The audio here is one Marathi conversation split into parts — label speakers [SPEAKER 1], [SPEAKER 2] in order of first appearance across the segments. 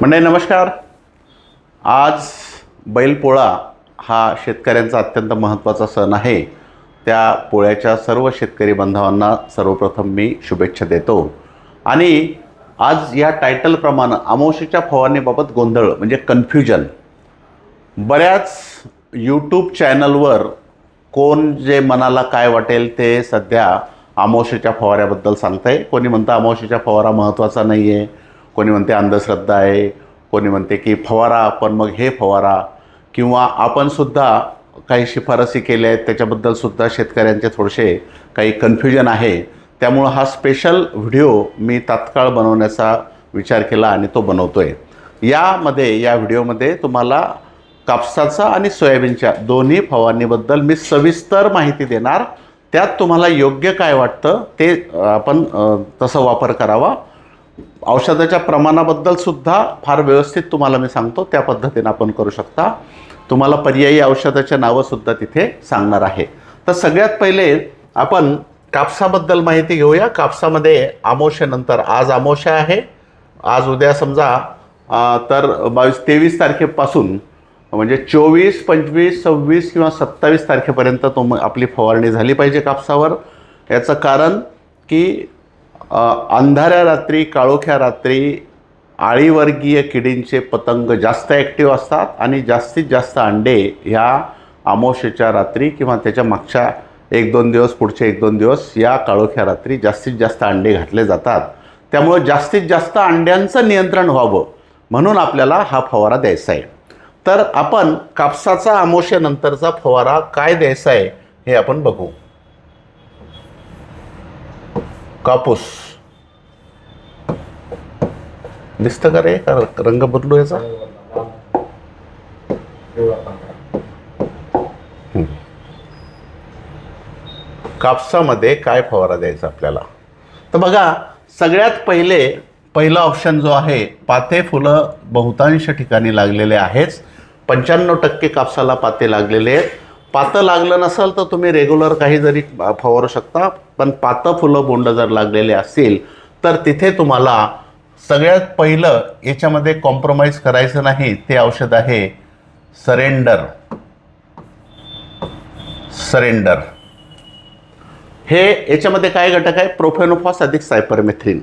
[SPEAKER 1] मंडळी नमस्कार. आज बैलपोळा हा शेतकऱ्यांचा अत्यंत महत्त्वाचा सण आहे. त्या पोळ्याच्या सर्व शेतकरी बांधवांना सर्वप्रथम मी शुभेच्छा देतो. आणि आज या टायटलप्रमाणे अमावशीच्या फवारणीबाबत गोंधळ म्हणजे कन्फ्युजन बऱ्याच यूट्यूब चॅनलवर कोण जे मनाला काय वाटेल ते सध्या अमावशीच्या फवाऱ्याबद्दल आहे कोणी म्हणतं अमावशीच्या फवारा महत्त्वाचा नाही आहे कोणी म्हणते अंधश्रद्धा आहे कोणी म्हणते की फवारा पण मग हे फवारा. किंवा आपणसुद्धा काही शिफारसी केल्या आहेत त्याच्याबद्दलसुद्धा शेतकऱ्यांचे थोडेसे काही कन्फ्युजन आहे. त्यामुळं हा स्पेशल व्हिडिओ मी तात्काळ बनवण्याचा विचार केला आणि तो बनवतो आहे यामध्ये या व्हिडिओमध्ये तुम्हाला कापसाचा आणि सोयाबीनच्या दोन्ही फवारणीबद्दल मी सविस्तर माहिती देणार. त्यात तुम्हाला योग्य काय वाटतं ते आपण तसं वापर करावा. औषधाच्या प्रमाणाबद्दल सुद्धा फार व्यवस्थित तुम्हाला मी सांगतो. त्या पद्धतीने आपण करू शकता. तुम्हाला पर्यायी औषधाच्या नावंसुद्धा तिथे सांगणार आहे. तर सगळ्यात पहिले आपण कापसाबद्दल माहिती घेऊया. कापसामध्ये अमावस्येनंतर आज आमोशा आहे. आज उद्या समजा तर बावीस तेवीस तारखेपासून म्हणजे चोवीस पंचवीस सव्वीस किंवा सत्तावीस तारखेपर्यंत तुम आपली फवारणी झाली पाहिजे कापसावर. याचं कारण की अंधाऱ्या रात्री काळोख्या रात्री आळीवर्गीय किडींचे पतंग जास्त ॲक्टिव्ह असतात आणि जास्तीत जास्त अंडे ह्या आमोशेच्या रात्री किंवा त्याच्या मागच्या एक दोन दिवस पुढचे एक दोन दिवस या काळोख्या रात्री जास्तीत जास्त अंडे घातले जातात. त्यामुळं जास्तीत जास्त अंड्यांचं नियंत्रण व्हावं म्हणून आपल्याला हा फवारा द्यायचा आहे. तर आपण कापसाचा आमोशेनंतरचा फवारा काय द्यायचा आहे हे आपण बघू. कापूस. दिसतं का रे? का रंग बदलू याचा? कापसामध्ये काय फवारा द्यायचा आपल्याला? तर बघा सगळ्यात पहिले पहिला ऑप्शन जो आहे पाते फुलं बहुतांश ठिकाणी लागलेले आहेच. पंच्याण्णव टक्के कापसाला पाते लागलेले आहेत. पातं लागलं नसेल तर तुम्ही रेग्युलर काही जरी फवारू शकता. पण पातं फुलं बोंड जर लागलेले असतील तर तिथे तुम्हाला सगळ्यात पहिलं याच्यामध्ये कॉम्प्रोमाइज करायचं नाही. ते औषध आहे सरेंडर सरेंडर हे याच्यामध्ये काय घटक आहे? प्रोफेनोफॉस अधिक सायपरमेथ्रिन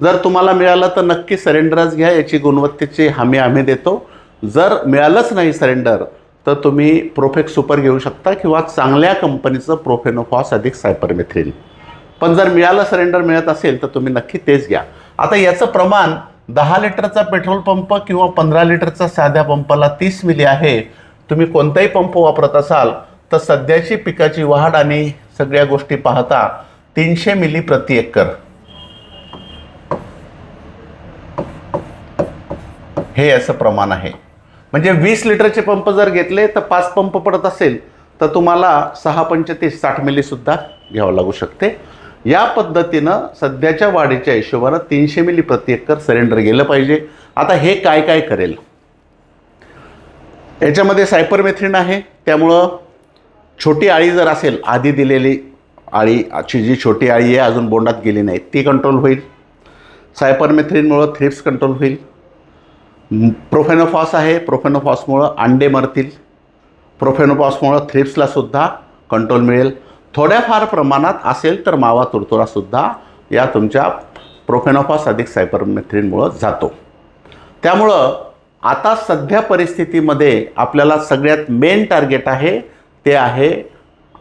[SPEAKER 1] जर तुम्हाला मिळालं तर नक्की सरेंडरच घ्या. याची गुणवत्तेची हमी आम्ही देतो. जर मिळालंच नाही सरेंडर तर तुम्ही प्रोफेक्स सुपर घेऊ शकता किंवा चांगल्या कंपनीचं प्रोफेनोफॉस अधिक सायपरमेथ्रिन पण जर मिळालं सरेंडर मिळत असेल तर तुम्ही नक्की तेच घ्या. आता याचं प्रमाण दहा लिटरचा पेट्रोल पंप किंवा पंधरा लिटरचा साध्या पंपाला तीस मिली आहे. तुम्ही कोणताही पंप वापरत असाल तर सध्याची पिकाची वाढ आणि सगळ्या गोष्टी पाहता तीनशे मिली प्रति एकर. हे याचं प्रमाण आहे. म्हणजे वीस लिटरचे पंप जर घेतले तर पाच पंप पडत असेल तर तुम्हाला सहा पंचतीस साठ मिलीसुद्धा घ्यावं लागू शकते. या पद्धतीनं सध्याच्या वाढीच्या हिशोबानं तीनशे मिली प्रति एकर सिलेंडर गेलं पाहिजे. आता हे काय काय करेल? याच्यामध्ये सायपरमेथ्रिन आहे. त्यामुळं छोटी आळी जर असेल आधी दिलेली आळीची जी छोटी आळी आहे अजून बोंडात गेली नाही ती कंट्रोल होईल. सायपरमेथ्रिनमुळं थ्रिप्स कंट्रोल होईल. प्रोफेनोफॉस आहे. प्रोफेनोफॉसमुळं अंडे मरतील. प्रोफेनोफॉसमुळं थ्रिप्सलासुद्धा कंट्रोल मिळेल. थोड्याफार प्रमाणात असेल तर मावा तुडतुडासुद्धा या तुमच्या प्रोफेनोफॉस अधिक सायपरमेथ्रिनमुळं जातो. त्यामुळं आता सध्या परिस्थितीमध्ये आपल्याला सगळ्यात मेन टार्गेट आहे ते आहे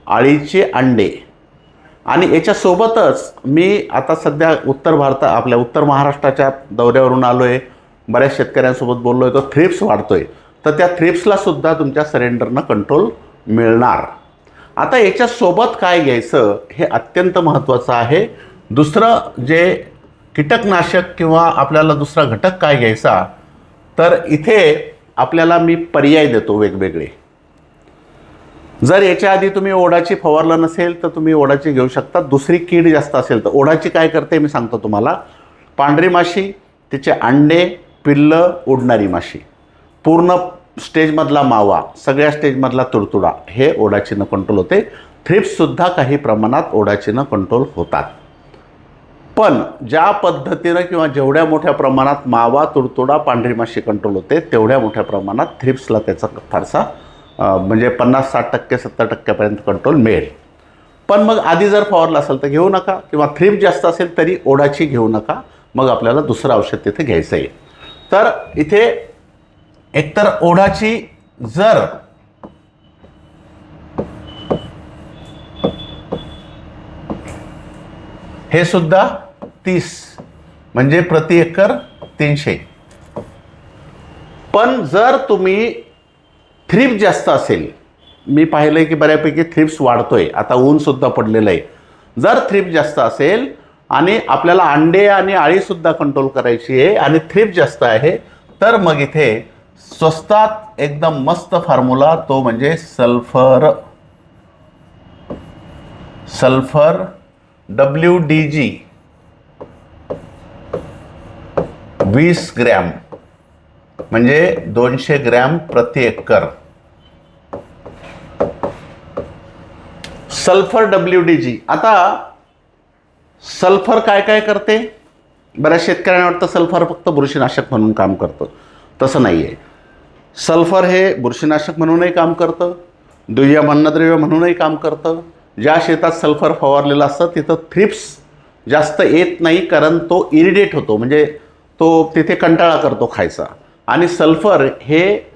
[SPEAKER 1] आळीचे अंडे. आणि याच्यासोबतच मी आता सध्या उत्तर भारता आपल्या उत्तर महाराष्ट्राच्या दौऱ्यावरून आलो आहे बऱ्याच शेतकऱ्यांसोबत बोललो आहे तो थ्रिप्स वाढतो आहे तर त्या थ्रिप्सलासुद्धा तुमच्या सरेंडरनं कंट्रोल मिळणार. आता याच्यासोबत काय घ्यायचं हे अत्यंत महत्त्वाचं आहे. दुसरं जे कीटकनाशक किंवा आपल्याला दुसरा घटक काय घ्यायचा तर इथे आपल्याला मी पर्याय देतो वेगवेगळे. जर याच्या आधी तुम्ही ओढाची फवारलं नसेल तर तुम्ही ओढाची घेऊ शकता. दुसरी कीड जास्त असेल तर ओढाची काय करते मी सांगतो तुम्हाला. पांढरी माशी तिचे अंडे पिल्लं उडणारी माशी. पूर्ण स्टेजमधला मावा सगळ्या स्टेजमधला तुडतुडा हे ओढाचीनं कंट्रोल होते. थ्रिप्ससुद्धा काही प्रमाणात ओढाचीनं कंट्रोल होतात. पण ज्या पद्धतीनं किंवा जेवढ्या मोठ्या प्रमाणात मावा तुडतुडा पांढरी माशी कंट्रोल होते तेवढ्या मोठ्या प्रमाणात थ्रिप्सला त्याचा फारसा म्हणजे पन्नास साठ टक्के सत्तर टक्क्यापर्यंत कंट्रोल मिळेल. पण मग आधी जर फवारलं असेल तर घेऊ नका किंवा थ्रिप जास्त असेल तरी ओढाची घेऊ नका. मग आपल्याला दुसरं औषध तिथे घ्यायचं आहे तर इथे एकतर ओढाची जर हे सुद्धा तीस म्हणजे प्रति एकर तीनशे. पण जर तुम्ही थ्रीप जास्त असेल मी पाहिलं आहे की बऱ्यापैकी थ्रिप्स वाढतोय आता ऊनसुद्धा पडलेलं आहे. जर थ्रिप जास्त असेल आणि आपल्याला अंडे आणि आळीसुद्धा कंट्रोल करायची आहे आणि थ्रिप जास्त आहे. तर मग इथे स्वस्तात एकदम मस्त फॉर्म्युला तो म्हणजे sulphur sulphur W D G वीस ग्रॅम म्हणजे दोनशे ग्रॅम प्रति acre. Sulphur W D G आता सल्फर काय काय करते? बऱ्याच शेतकऱ्यांना वाटतं सल्फर फक्त बुरशीनाशक म्हणून काम करतं. तसं नाही आहे सल्फर हे बुरशीनाशक म्हणूनही काम करतं. दुय्यम अन्नद्रव्य म्हणूनही काम करतं. ज्या शेतात सल्फर फवारलेलं असतं तिथं थ्रिप्स जास्त येत नाही कारण तो इरिडेट होतो. म्हणजे तो तिथे कंटाळा करतो खायचा. आणि सल्फर हे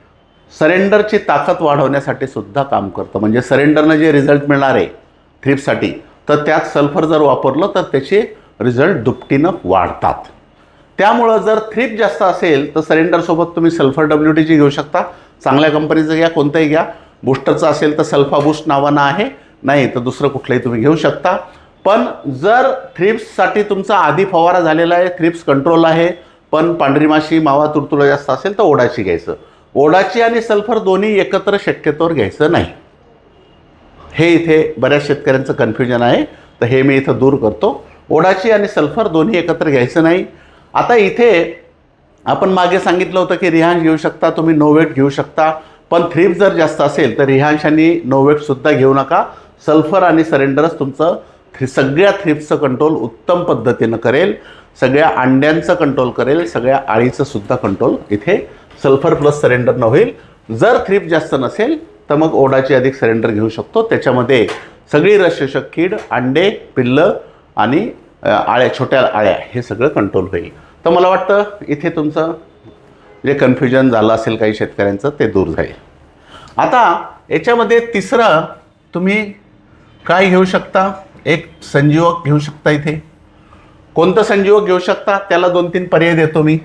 [SPEAKER 1] सरेंडरची ताकद वाढवण्यासाठी सुद्धा काम करतं. म्हणजे सरेंडरनं जे रिझल्ट मिळणार आहे थ्रिप्ससाठी तर त्यात सल्फर जर वापरलं तर त्याचे रिझल्ट दुपटीनं वाढतात. त्यामुळं जर थ्रिप जास्त असेल तर सरेंडरसोबत तुम्ही सल्फर डब्ल्यू टीची घेऊ शकता. चांगल्या कंपनीचं घ्या कोणतंही घ्या. बुस्टरचं असेल तर सल्फा बुस्ट नावानं आहे. नाही तर दुसरं कुठलंही तुम्ही घेऊ शकता. पण जर थ्रिप्ससाठी तुमचा आधी फवारा झालेला आहे थ्रिप्स कंट्रोल आहे पण पांढरी माशी मावा तुडतुडा जास्त असेल तर ओढाची घ्यायचं. ओढाची आणि सल्फर दोन्ही एकत्र शक्यतोवर घ्यायचं नाही. हे इथे बऱ्याच शेतकऱ्यांचं कन्फ्युजन आहे. तर हे मी इथं दूर करतो. ओडाची आणि सल्फर दोन्ही एकत्र घ्यायचं नाही. आता इथे आपण मागे सांगितलं होतं की रिहांश घेऊ शकता तुम्ही नोवेट घेऊ शकता. पण थ्रीप जर जास्त असेल तर रिहांश आणि नोवेटसुद्धा घेऊ नका. सल्फर आणि सरेंडरच तुमचं थ्री सगळ्या थ्रिप्सचं कंट्रोल उत्तम पद्धतीनं करेल. सगळ्या अंड्यांचं कंट्रोल करेल. सगळ्या आळीचं सुद्धा कंट्रोल इथे सल्फर प्लस सरेंडरनं होईल. जर थ्रिप जास्त नसेल तर मग ओढाची अधिक सरेंडर घेऊ शकतो. त्याच्यामध्ये सगळी रसशोषक कीड अंडे पिल्लं आणि आळ्या छोट्या आळ्या हे सगळं कंट्रोल होईल. तर मला वाटतं इथे तुमचं जे कन्फ्युजन झालं असेल काही शेतकऱ्यांचं ते दूर जाईल. आता याच्यामध्ये तिसरं तुम्ही काय घेऊ शकता? एक संजीवक घेऊ शकता इथे. कोणतं संजीवक घेऊ शकता? त्याला दोन तीन पर्याय देतो मी.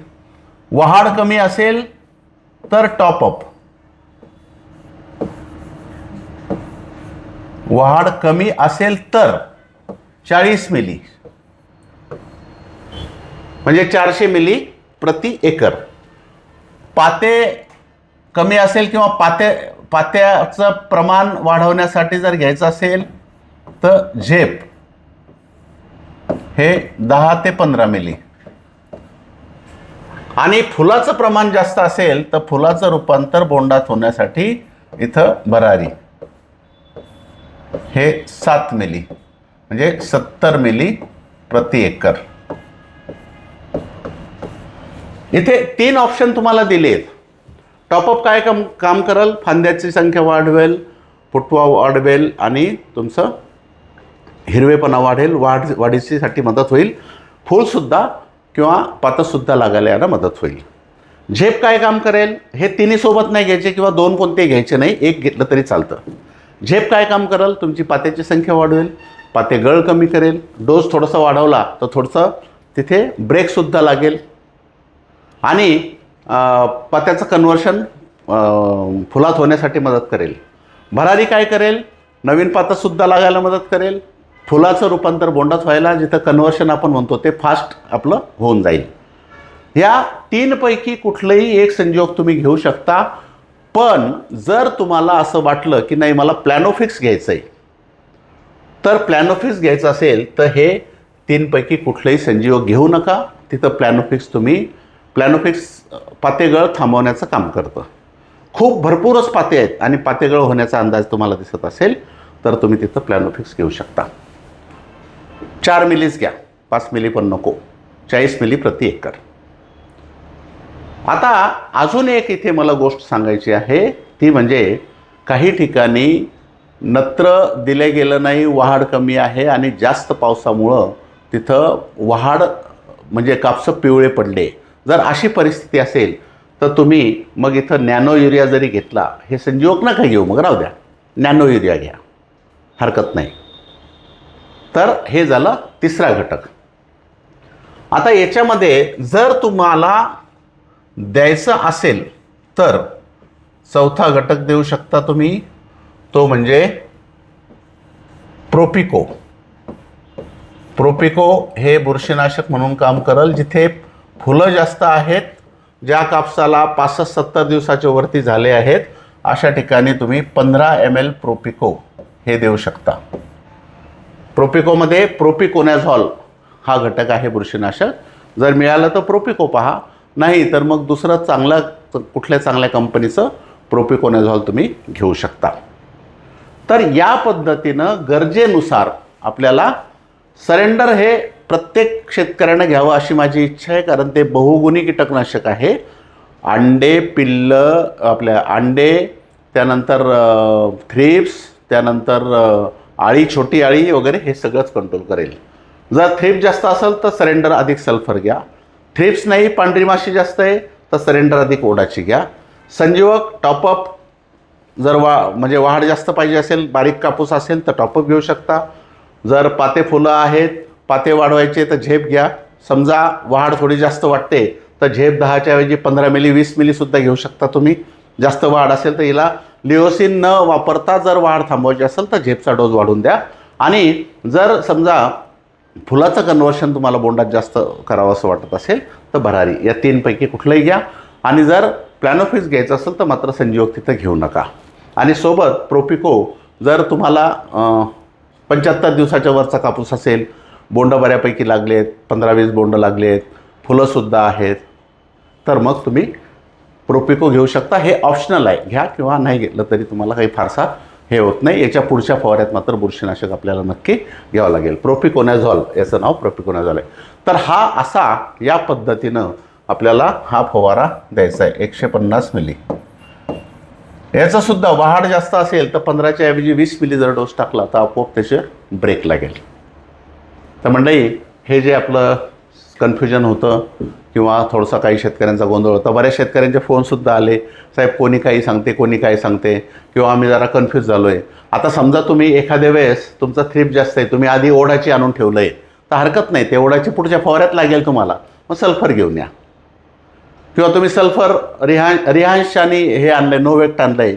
[SPEAKER 1] वहाड कमी असेल तर टॉपअप वाढ कमी असेल तर चाळीस मिली. म्हणजे चारशे मिली प्रति एकर. पाते कमी असेल किंवा पाते पात्याचं प्रमाण वाढवण्यासाठी जर घ्यायचं असेल तर झेप हे दहा ते पंधरा मिली. आणि फुलाचं प्रमाण जास्त असेल तर फुलाचं रूपांतर बोंडात होण्यासाठी इथं भरारी. हे सात मिली म्हणजे सत्तर मिली प्रति एकर. इथे तीन ऑप्शन तुम्हाला दिले आहेत. टॉपअप काय काम काम करेल? फांद्याची संख्या वाढवेल फुटवा वाढवेल आणि तुमचं हिरवेपणा वाढेल वाढ वाढीसाठी मदत होईल. फूलसुद्धा किंवा पातसुद्धा लागायला याला मदत होईल. झेप काय काम करेल? हे तिन्ही सोबत नाही घ्यायचे किंवा दोन कोणते घ्यायचे नाही एक घेतलं तरी चालतं. झेप काय काम कराल? तुमची पात्याची संख्या वाढवेल पाते गळ कमी करेल डोस थोडासा वाढवला तर थोडंसं तिथे ब्रेकसुद्धा लागेल. आणि पात्याचं कन्वर्शन फुलात होण्यासाठी मदत करेल. भरारी काय करेल? नवीन पातंसुद्धा लागायला मदत करेल. फुलाचं रूपांतर बोंडात व्हायला जिथं कन्वर्शन आपण म्हणतो ते फास्ट आपलं होऊन जाईल. या तीनपैकी कुठलंही एक संयोग तुम्ही घेऊ शकता. पण जर तुम्हाला असं वाटलं की नाही मला प्लॅनोफिक्स घ्यायचं आहे तर प्लॅनोफिक्स घ्यायचं असेल तर हे तीनपैकी कुठलंही संजीवक घेऊ नका. तिथं प्लॅनोफिक्स तुम्ही प्लॅनोफिक्स पातेगळ थांबवण्याचं काम करतं. खूप भरपूरच पाते आहेत आणि पातेगळ होण्याचा अंदाज तुम्हाला दिसत असेल तर तुम्ही तिथं प्लॅनोफिक्स घेऊ शकता. चार मिलीज घ्या. पाच मिली पण नको. चाळीस मिली प्रति एकर. आता अजून एक इथे मला गोष्ट सांगायची आहे. ती म्हणजे काही ठिकाणी नत्र दिले गेलं नाही वहाड कमी आहे आणि जास्त पावसामुळं तिथं वहाड म्हणजे कापसं पिवळे पडले. जर अशी परिस्थिती असेल तर तुम्ही मग इथं नॅनो युरिया जरी घेतला हे संजीवक नका घेऊ? मग राहू द्या. नॅनो युरिया घ्या. हरकत नाही. तर हे झालं तिसरा घटक. आता याच्यामध्ये जर तुम्हाला द्यायचं असेल तर चौथा घटक देऊ शकता तुम्ही. तो म्हणजे प्रोपिको. प्रोपिको हे बुरशीनाशक म्हणून काम करल जिथे फुलं जास्त आहेत ज्या कापसाला पासष्ट सत्तर दिवसाच्या वरती झाले आहेत अशा ठिकाणी तुम्ही पंधरा एम एल प्रोपिको हे देऊ शकता. प्रोपिकोमध्ये प्रोपिकोनॅझॉल हा घटक आहे बुरशीनाशक. जर मिळालं तर प्रोपिको पहा. नाही तर मग दुसरं चांगला कुठल्या चांगल्या कंपनीचं प्रोपिकोनॅझॉल तुम्ही घेऊ शकता. तर या पद्धतीनं गरजेनुसार आपल्याला सरेंडर हे प्रत्येक शेतकऱ्यानं घ्यावं अशी माझी इच्छा आहे कारण ते बहुगुणी कीटकनाशक आहे. अंडे पिल्लं आपल्या अंडे त्यानंतर थ्रिप्स त्यानंतर आळी छोटी आळी वगैरे हे सगळंच कंट्रोल करेल. जर थ्रिप जास्त असेल तर सरेंडर अधिक सल्फर घ्या. थ्रिप्स नाही पांढरी माशी जास्त आहे तर सरेंडर अधिक ओढाची घ्या. संजीवक टॉपअप जर वा म्हणजे वाढ जास्त पाहिजे असेल बारीक कापूस असेल तर टॉपअप घेऊ शकता. जर पाते फुलं आहेत पाते वाढवायचे तर झेप घ्या. समजा वाढ थोडी जास्त वाटते तर झेप दहाच्या ऐवजी पंधरा मिली वीस मिलीसुद्धा घेऊ शकता तुम्ही. जास्त वाढ असेल तर हिला लिओसिन न वापरता जर वाढ थांबवायची असेल तर झेपचा डोस वाढवून द्या. आणि जर समजा फुलाचं कन्वर्शन तुम्हाला बोंडात जास्त करावं असं वाटत असेल तर भरारी. या तीनपैकी कुठलंही घ्या. आणि जर प्लॅनोफिस घ्यायचं असेल तर मात्र संजीवक तिथं घेऊ नका. आणि सोबत प्रोपिको जर तुम्हाला पंच्याहत्तर दिवसाच्या वरचा कापूस असेल बोंड बऱ्यापैकी लागलेत पंधरा वीस बोंड आहेत फुलंसुद्धा आहेत तर मग तुम्ही प्रोपिको घेऊ शकता. हे ऑप्शनल आहे. घ्या किंवा नाही घेतलं तरी तुम्हाला काही फारसा हे होत नाही. याच्या पुढच्या फवाऱ्यात मात्र बुरशीनाशक आपल्याला नक्की घ्यावं लागेल. प्रोपिकोनॅझॉल याचं नाव प्रोपिकोनॅझॉल आहे. तर हा असा या पद्धतीनं आपल्याला हा फवारा द्यायचा आहे. एकशे पन्नास मिली. याचासुद्धा वाढ जास्त असेल तर पंधराच्या ऐवजी वीस मिली जर डोस टाकला तर आपोआप त्याचे ब्रेक लागेल. तर मंडळी हे जे आपलं कन्फ्युजन होतं किंवा थोडंसं काही शेतकऱ्यांचा गोंधळ होता. बऱ्याच शेतकऱ्यांचे फोनसुद्धा आले. साहेब कोणी काही सांगते कोणी काही सांगते? किंवा आम्ही जरा कन्फ्यूज झालो आहे आता समजा तुम्ही एखाद्या वेळेस तुमचा थ्रीप जास्त आहे तुम्ही आधी ओढाची आणून ठेवलं आहे तर हरकत नाही ते ओढाची पुढच्या फवाऱ्यात लागेल तुम्हाला. मग सल्फर घेऊन या. किंवा तुम्ही सल्फर रिहा रिहांशाने हे आणलं आहे नोवेक्ट आणलं आहे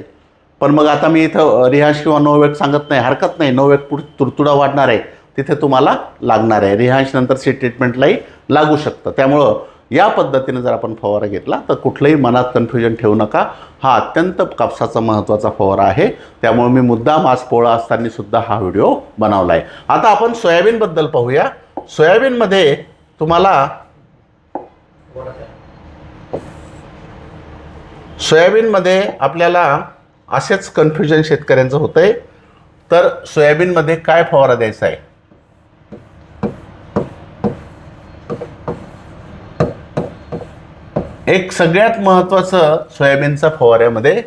[SPEAKER 1] पण मग आता मी इथं रिहांश किंवा नोवेक्ट सांगत नाही हरकत नाही. नोवेक्ट पुढ तुडतुडा वाढणार आहे. तिथे तुम्हाला लागणार आहे. रिहांश नंतर सी ट्रीटमेंटलाही लागू शकतं. त्यामुळं या पद्धतीने जर आपण फवारा घेतला तर कुठलंही मनात कन्फ्युजन ठेवू नका. हा अत्यंत कापसाचा महत्त्वाचा फवारा आहे. त्यामुळे मी मुद्दाम आज पोळा असताना सुद्धा हा व्हिडिओ बनवला आहे. आता आपण सोयाबीनबद्दल पाहूया. सोयाबीनमध्ये तुम्हाला सोयाबीनमध्ये आपल्याला असेच कन्फ्युजन शेतकऱ्यांचं होतं आहे तर सोयाबीनमध्ये काय फवारा द्यायचा आहे? एक सगळ्यात महत्त्वाचं सोयाबीनचा फवाऱ्यामध्ये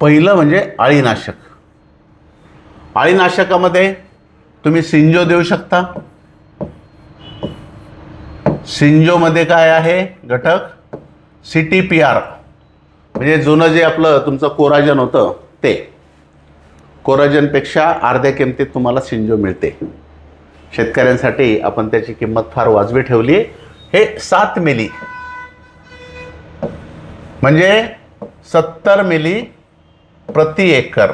[SPEAKER 1] पहिलं म्हणजे अळीनाशक. अळीनाशकामध्ये तुम्ही सिंजो देऊ शकता. सिंजोमध्ये काय आहे घटक? C T P R. म्हणजे जुनं जे आपलं तुमचं कोराजन होतं ते. कोराजनपेक्षा अर्ध्या किमतीत तुम्हाला सिंजो मिळते. शेतकऱ्यांसाठी आपण त्याची किंमत फार वाजवी ठेवली आहे हे सात मिली. म्हणजे सत्तर मिली प्रति एकर.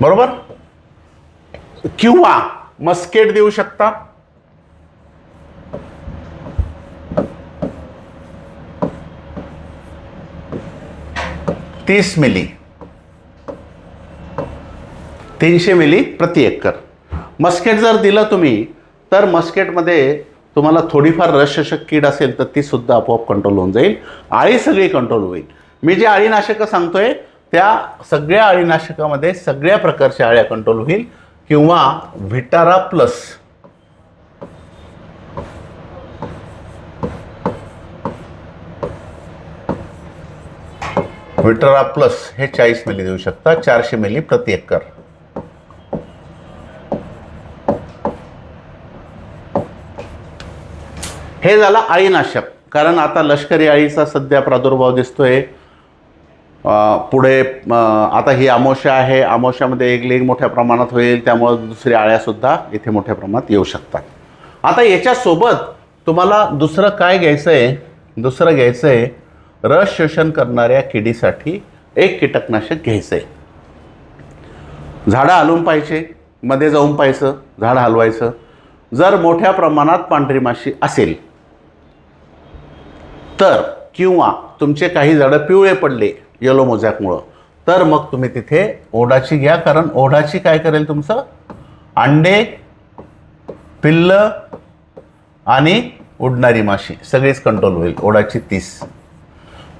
[SPEAKER 1] बरोबर? किंवा मस्केट देऊ शकता. तीस मिली. तीनशे मिली प्रति एकर. मस्केट जर दिलं तुम्ही तर मस्केटमध्ये तुम्हाला थोडीफार रसशक कीड असेल तर ती सुद्धा आपोआप कंट्रोल होऊन जाईल. आळी सगळी कंट्रोल होईल. मी जे अळीनाशकं सांगतोय त्या सगळ्या अळीनाशकामध्ये सगळ्या प्रकारच्या अळ्या कंट्रोल होईल. किंवा व्हिटारा प्लस विटरा प्लस हे चाळीस मिली देऊ शकता. चारशे मिली प्रति एकर. हे झालं अळीनाशक कारण आता लष्करी अळीचा सध्या प्रादुर्भाव दिसतोय. आहे पुढे आता ही आमोशा आहे. आमोशामध्ये एक लेग मोठ्या प्रमाणात होईल. त्यामुळं दुसऱ्या आळ्यासुद्धा इथे मोठ्या प्रमाणात येऊ शकतात. आता याच्यासोबत तुम्हाला दुसरं काय घ्यायचं आहे दुसरं घ्यायचं आहे रस शोषण करणाऱ्या किडीसाठी एक कीटकनाशक घ्यायचं आहे झाडं हलवून पाहिजे. मध्ये जाऊन पाहायचं. झाड हलवायचं. जर मोठ्या प्रमाणात पांढरी माशी असेल तर किंवा तुमचे काही झाडं पिवळे पडले येलो मोजॅकमुळं तर मग तुम्ही तिथे ओढाची घ्या. कारण ओढाची काय करेल तुमचं? अंडे पिल्लं आणि उडणारी माशी. सगळीच कंट्रोल होईल ओढाची तीस.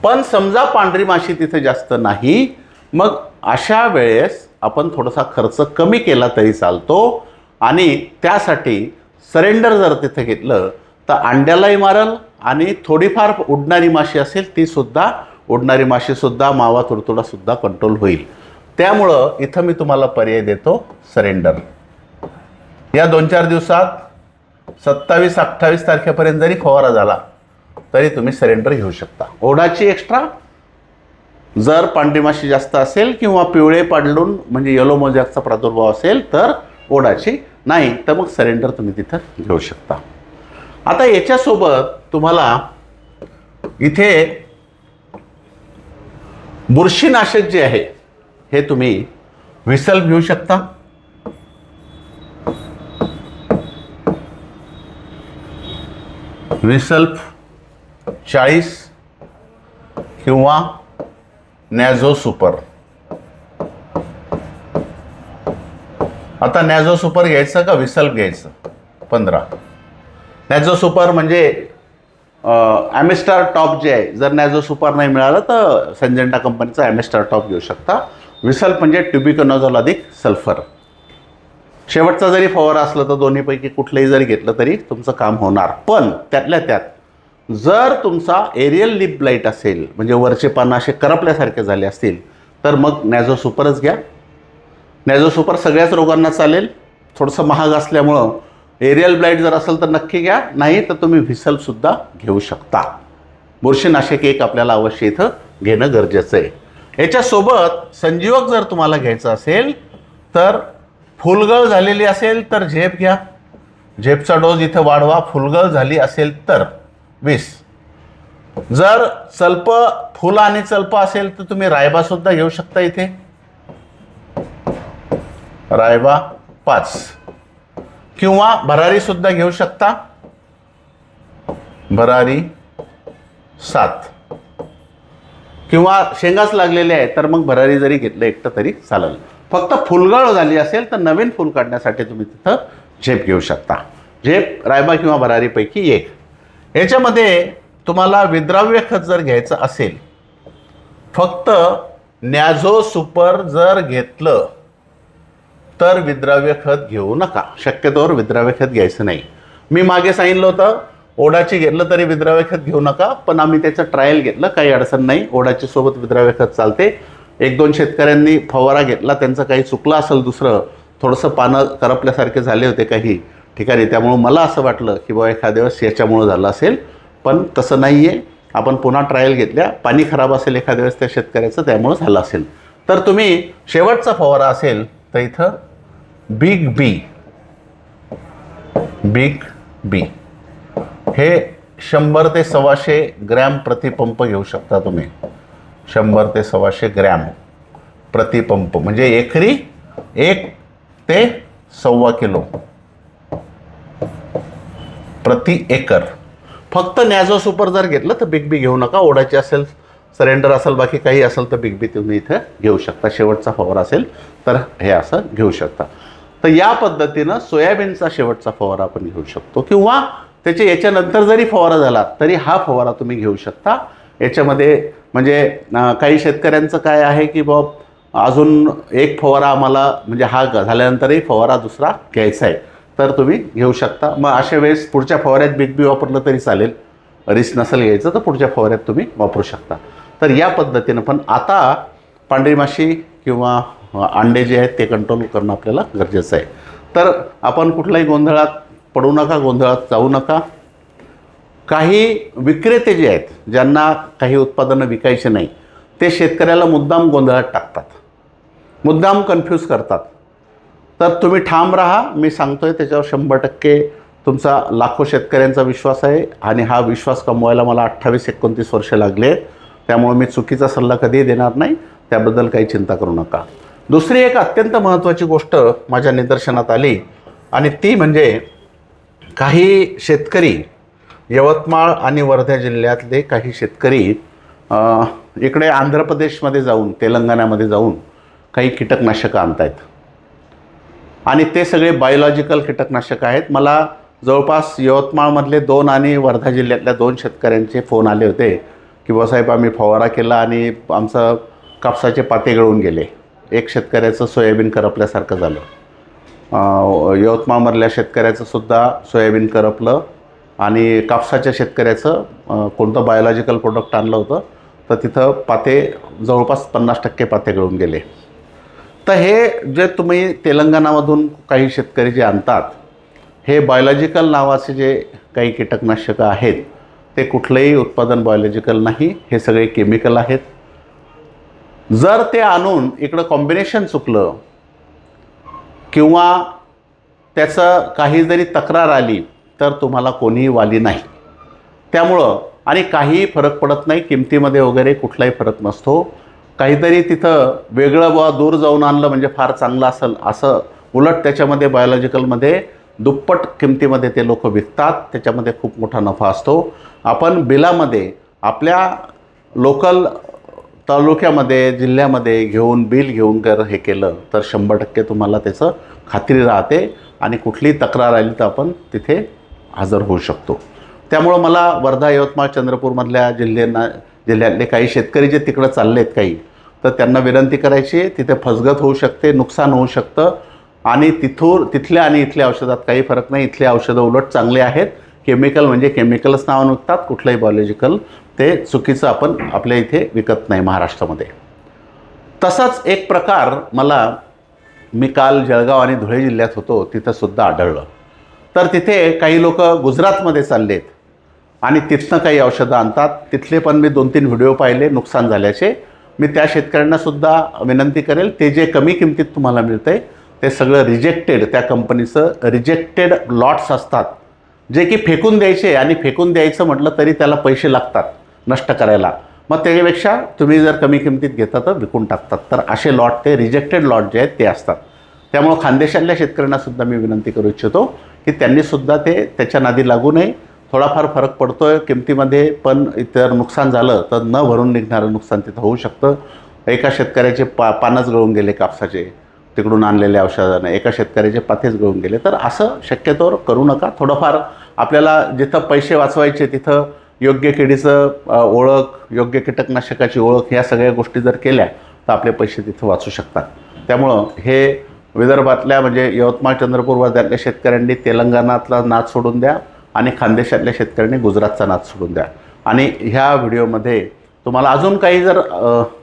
[SPEAKER 1] पण समजा पांढरी माशी तिथे जास्त नाही मग अशा वेळेस आपण थोडासा खर्च कमी केला तरी चालतो आणि त्यासाठी सरेंडर जर तिथे घेतलं तर अंड्यालाही मारल आणि थोडीफार उडणारी माशी असेल ती सुद्धा उडणारी माशीसुद्धा मावा तुडतुडासुद्धा कंट्रोल होईल. त्यामुळं इथं मी तुम्हाला पर्याय देतो सरेंडर या दोन चार दिवसात सत्तावीस अठ्ठावीस तारखेपर्यंत जरी फवारा झाला तरी तुम्ही सरेंडर घेऊ शकता. ओढाची एक्स्ट्रा जर पांढरी माशी जास्त असेल किंवा पिवळे पाडलून म्हणजे येलो मोजॅकचा प्रादुर्भाव असेल तर ओढाची नाही तर मग सरेंडर तुम्ही तिथं घेऊ शकता. आता याच्यासोबत तुम्हाला इथे बुरशीनाशक जे आहे हे तुम्ही विसल घेऊ शकता. विसल्फ चाळीस किंवा नॅझो सुपर आता नॅझो सुपर घ्यायचं का विसल्फ घ्यायचं? पंधरा. नॅझो सुपर म्हणजे ॲमेस्टार टॉप जे आहे जर नॅझो सुपर नाही मिळालं तर संजंटा कंपनीचा ॲमेस्टार टॉप घेऊ शकता. विसल्फ म्हणजे ट्युबिकनॉझॉल अधिक सल्फर शेवटचा जरी फवारा असला तर दोन्हीपैकी कुठलंही जरी घेतलं तरी तुमचं काम होणार. पण त्यातल्या त्यात जर तुमचा एरियल लिप ब्लाईट असेल म्हणजे वरचे पानं असे करपल्यासारखे झाले असतील तर मग नॅझो सुपरच घ्या. नॅझो सुपर सगळ्याच रोगांना चालेल. थोडंसं महाग असल्यामुळं एरियल ब्लाईट जर असेल तर नक्की घ्या. नाही तर तुम्ही व्हिसलसुद्धा घेऊ शकता. बुरशीनाशक एक आपल्याला अवश्य इथं घेणं गरजेचं आहे. याच्यासोबत संजीवक जर तुम्हाला घ्यायचं असेल तर फुलगळ झालेली असेल तर झेप घ्या. झेपचा डोस इथं वाढवा. फुलगळ झाली असेल तर वीस. जर चल्प फुल आणि चल्प असेल तर तुम्ही रायबासुद्धा घेऊ शकता इथे. रायबा पाच. किंवा भरारीसुद्धा घेऊ शकता. भरारी सात. किंवा शेंगाच लागलेले आहे तर मग भरारी जरी घेतलं एकटं तरी चालेल. फक्त फुलगळ झाली असेल तर नवीन फुल काढण्यासाठी तुम्ही तिथं झेप घेऊ शकता. झेप रायबा किंवा भरारीपैकी एक. याच्यामध्ये तुम्हाला विद्राव्य खत जर घ्यायचं असेल फक्त नॅझो सुपर जर घेतलं तर विद्राव्य खत घेऊ नका. शक्यतोवर विद्राव्य खत घ्यायचं नाही. मी मागे सांगितलं होतं ओढाची घेतलं तरी विद्राव्य खत घेऊ नका पण आम्ही त्याचं ट्रायल घेतलं काही अडचण नाही. ओढाची सोबत विद्राव्य खत चालते. एक दोन शेतकऱ्यांनी फवारा घेतला त्यांचं काही चुकलं असेल दुसरं थोडंसं पानं करपल्यासारखे झाले होते काही ठिकाणी. त्यामुळं मला असं वाटलं की बाबा एखाद्या वेळेस याच्यामुळं झालं असेल पण तसं नाही आहे आपण पुन्हा ट्रायल घेतल्या पाणी खराब असेल एखाद्या वेळेस त्या शेतकऱ्याचं त्यामुळं झालं असेल. तर तुम्ही शेवटचा फवारा असेल तर इथं बिग बी. बिग बी. हे शंभर ते सव्वाशे ग्रॅम प्रतिपंप घेऊ शकता तुम्ही. शंभर ते सव्वाशे ग्रॅम प्रतिपंप. म्हणजे एकरी एक ते सव्वा किलो. प्रति एकर. फक्त नॅझो सुपर जर घेतलं तर बिग बी घेऊ नका. ओढाची असेल सरेंडर असेल बाकी काही असेल तर बिग बी तुम्ही इथं घेऊ शकता. शेवटचा फॉवर असेल तर हे असं घेऊ शकता. तर या पद्धतीनं सोयाबीनचा शेवटचा फवारा आपण घेऊ शकतो. किंवा त्याच्या याच्यानंतर जरी फवारा झाला तरी हा फवारा तुम्ही घेऊ शकता. याच्यामध्ये म्हणजे काही शेतकऱ्यांचं काय आहे की बाब अजून एक फवारा आम्हाला म्हणजे हा ग- झाल्यानंतरही फवारा दुसरा घ्यायचा आहे. तर तुम्ही घेऊ शकता. मग अशा वेळेस पुढच्या फवाऱ्यात बिग बी वापरलं तरी चालेल. रिस्क नसेल घ्यायचं तर पुढच्या फवाऱ्यात तुम्ही वापरू शकता. तर या पद्धतीनं पण आता पांढरी माशी किंवा अंडे जे आहेत ते कंट्रोल करणं आपल्याला गरजेचं आहे. तर आपण कुठल्याही गोंधळात पडू नका गोंधळात जाऊ नका. काही विक्रेते जे आहेत ज्यांना काही उत्पादनं विकायचे नाही ते शेतकऱ्याला मुद्दाम गोंधळात टाकतात. मुद्दाम कन्फ्यूज करतात. तर तुम्ही ठाम राहा मी सांगतो आहे त्याच्यावर शंभर टक्के तुमचा लाखो शेतकऱ्यांचा विश्वास आहे आणि हा विश्वास कमवायला मला अठ्ठावीस एकोणतीस वर्ष लागले आहेत. त्यामुळे मी चुकीचा सल्ला कधीही देणार नाही. त्याबद्दल काही चिंता करू नका. दुसरी एक अत्यंत महत्त्वाची गोष्ट माझ्या निदर्शनात आली आणि ती म्हणजे काही शेतकरी यवतमाळ आणि वर्धा जिल्ह्यातले काही शेतकरी इकडे आंध्र प्रदेशमध्ये जाऊन तेलंगणामध्ये जाऊन काही कीटकनाशकं आणत आहेत आणि ते सगळे बायोलॉजिकल कीटकनाशक आहेत. मला जवळपास यवतमाळमधले दोन आणि वर्धा जिल्ह्यातल्या दोन शेतकऱ्यांचे फोन आले होते की बाबासाहेब आम्ही फवारा केला आणि आमचं कापसाचे पाते गळून गेले. एक शेतकऱ्याचं सोयाबीन करपल्यासारखं झालं. यवतमाळमधल्या शेतकऱ्याचं सुद्धा सोयाबीन करपलं आणि कापसाच्या शेतकऱ्याचं कोणतं बायोलॉजिकल प्रोडक्ट आणलं होतं तर तिथं पाते जवळपास पन्नास टक्के पाते गळून गेले. तर हे जे तुम्ही तेलंगणामधून काही शेतकरी जे आणतात हे बायोलॉजिकल नावाचे जे काही कीटकनाशकं आहेत ते कुठलंही उत्पादन बायोलॉजिकल नाही हे सगळे केमिकल आहेत. जर ते आणून इकडं कॉम्बिनेशन चुकलं किंवा त्याचं काही जरी तक्रार आली तर तुम्हाला कोणीही वाली नाही. त्यामुळं आणि काहीही फरक पडत नाही किमतीमध्ये वगैरे कुठलाही फरक नसतो. काहीतरी तिथं वेगळं बुवा दूर जाऊन आणलं म्हणजे फार चांगलं असेल असं उलट त्याच्यामध्ये बायोलॉजिकलमध्ये दुप्पट किमतीमध्ये ते लोक विकतात त्याच्यामध्ये खूप मोठा नफा असतो. आपण बिलामध्ये आपल्या लोकल तालुक्यामध्ये जिल्ह्यामध्ये घेऊन बिल घेऊन जर हे केलं तर शंभर टक्के तुम्हाला त्याचं खात्री राहते आणि कुठलीही तक्रार आली तर आपण तिथे हजर होऊ शकतो. त्यामुळं मला वर्धा यवतमाळ चंद्रपूरमधल्या जिल्ह्यांना जिल्ह्यातले काही शेतकरी जे तिकडं चालले आहेत काही तर त्यांना विनंती करायची तिथे फसगत होऊ शकते नुकसान होऊ शकतं आणि तिथून तिथल्या आणि इथल्या औषधात काही फरक नाही. इथले औषधं उलट चांगले आहेत केमिकल म्हणजे केमिकलच नावानं विकतात कुठलंही बायोलॉजिकल ते चुकीचं आपण आपल्या इथे विकत नाही महाराष्ट्रामध्ये. तसाच एक प्रकार मला मी काल जळगाव आणि धुळे जिल्ह्यात होतो तिथंसुद्धा आढळलं. तर तिथे काही लोक गुजरातमध्ये चाललेत आणि तिथनं काही औषधं आणतात. तिथले पण मी दोन तीन व्हिडिओ पाहिले नुकसान झाल्याचे. मी त्या शेतकऱ्यांनासुद्धा विनंती करेल ते जे कमी किमतीत तुम्हाला मिळतं आहे ते सगळं रिजेक्टेड त्या कंपनीचं रिजेक्टेड लॉट्स असतात. जे की फेकून द्यायचे आणि फेकून द्यायचं म्हटलं तरी त्याला पैसे लागतात नष्ट करायला. मग त्याच्यापेक्षा तुम्ही जर कमी किमतीत घेता तर विकून टाकतात. तर असे लॉट ते रिजेक्टेड लॉट जे आहेत ते असतात. त्यामुळं खानदेशातल्या शेतकऱ्यांनासुद्धा मी विनंती करू इच्छितो की त्यांनीसुद्धा ते त्याच्या नादी लागू नये. थोडाफार फरक पडतो आहे किमतीमध्ये पण इतर नुकसान झालं तर न भरून निघणारं नुकसान तिथं होऊ शकतं. एका शेतकऱ्याचे पा पानच गळून गेले कापसाचे. तिकडून आणलेल्या औषधानं एका शेतकऱ्याचे पातेच गळून गेले. तर असं शक्यतोवर करू नका. थोडंफार आपल्याला जिथं पैसे वाचवायचे तिथं योग्य किडीचं ओळख योग्य कीटकनाशकाची ओळख ह्या सगळ्या गोष्टी जर केल्या तर आपले पैसे तिथं वाचू शकतात. त्यामुळं हे विदर्भातल्या म्हणजे यवतमाळ चंद्रपूर वर्ध्यातल्या शेतकऱ्यांनी तेलंगणातला नाद सोडून द्या आणि खानदेशातल्या शेतकऱ्यांनी गुजरातचा नाद सोडून द्या. आणि ह्या व्हिडिओमध्ये तुम्हाला अजून काही जर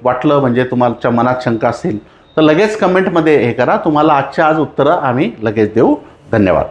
[SPEAKER 1] वाटलं म्हणजे तुमच्या मनात शंका असतील तर लगेच कमेंटमध्ये हे करा. तुम्हाला आजच्या आज उत्तरं आम्ही लगेच देऊ. धन्यवाद.